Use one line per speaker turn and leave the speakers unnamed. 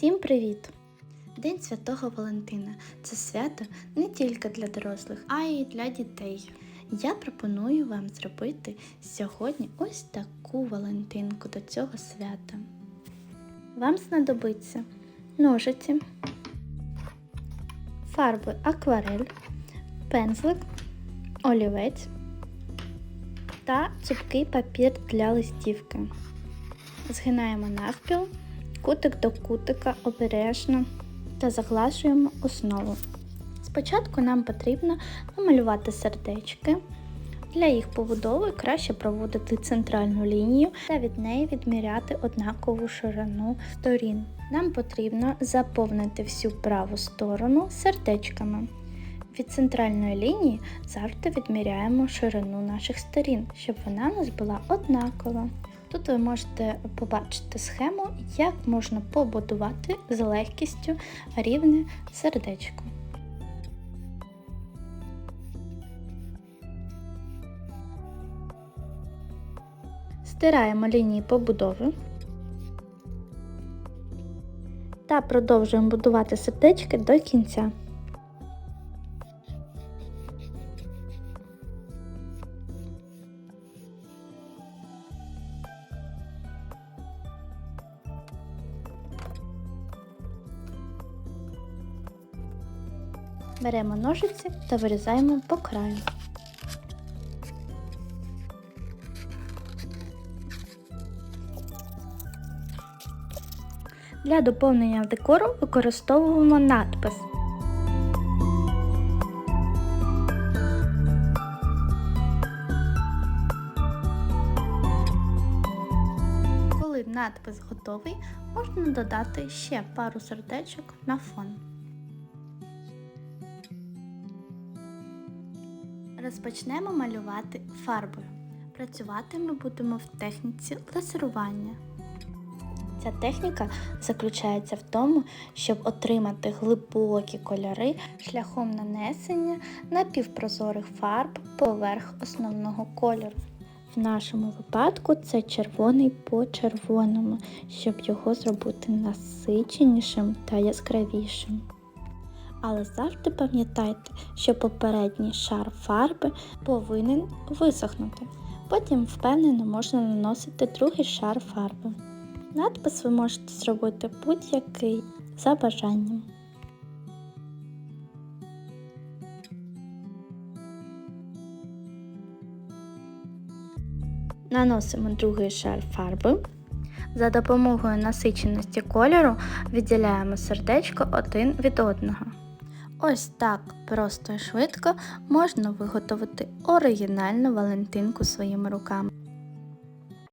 Всім привіт! День Святого Валентина це свято не тільки для дорослих, а й для дітей. Я пропоную вам зробити сьогодні ось таку Валентинку до цього свята. Вам знадобиться ножиці, фарби акварель, пензлик, олівець та цупкий папір для листівки. Згинаємо навпіл, кутик до кутика обережно та заглажуємо основу. Спочатку нам потрібно намалювати сердечки. Для їх побудови краще проводити центральну лінію та від неї відміряти однакову ширину сторін. Нам потрібно заповнити всю праву сторону сердечками. Від центральної лінії завжди відміряємо ширину наших сторін, щоб вона у нас була однакова. Тут ви можете побачити схему, як можна побудувати з легкістю рівне сердечко. Стираємо лінії побудови та продовжуємо будувати сердечки до кінця. Беремо ножиці та вирізаємо по краю. Для доповнення декору використовуємо надпис. Коли надпис готовий, можна додати ще пару сердечок на фон. Розпочнемо малювати фарбою. Працювати ми будемо в техніці лазерування. Ця техніка заключається в тому, щоб отримати глибокі кольори шляхом нанесення напівпрозорих фарб поверх основного кольору. В нашому випадку це червоний по червоному, щоб його зробити насиченішим та яскравішим. Але завжди пам'ятайте, що попередній шар фарби повинен висохнути. Потім впевнено можна наносити другий шар фарби. Надпис ви можете зробити будь-який за бажанням. Наносимо другий шар фарби. За допомогою насиченості кольору відділяємо сердечко один від одного. Ось так просто і швидко можна виготовити оригінальну валентинку своїми руками.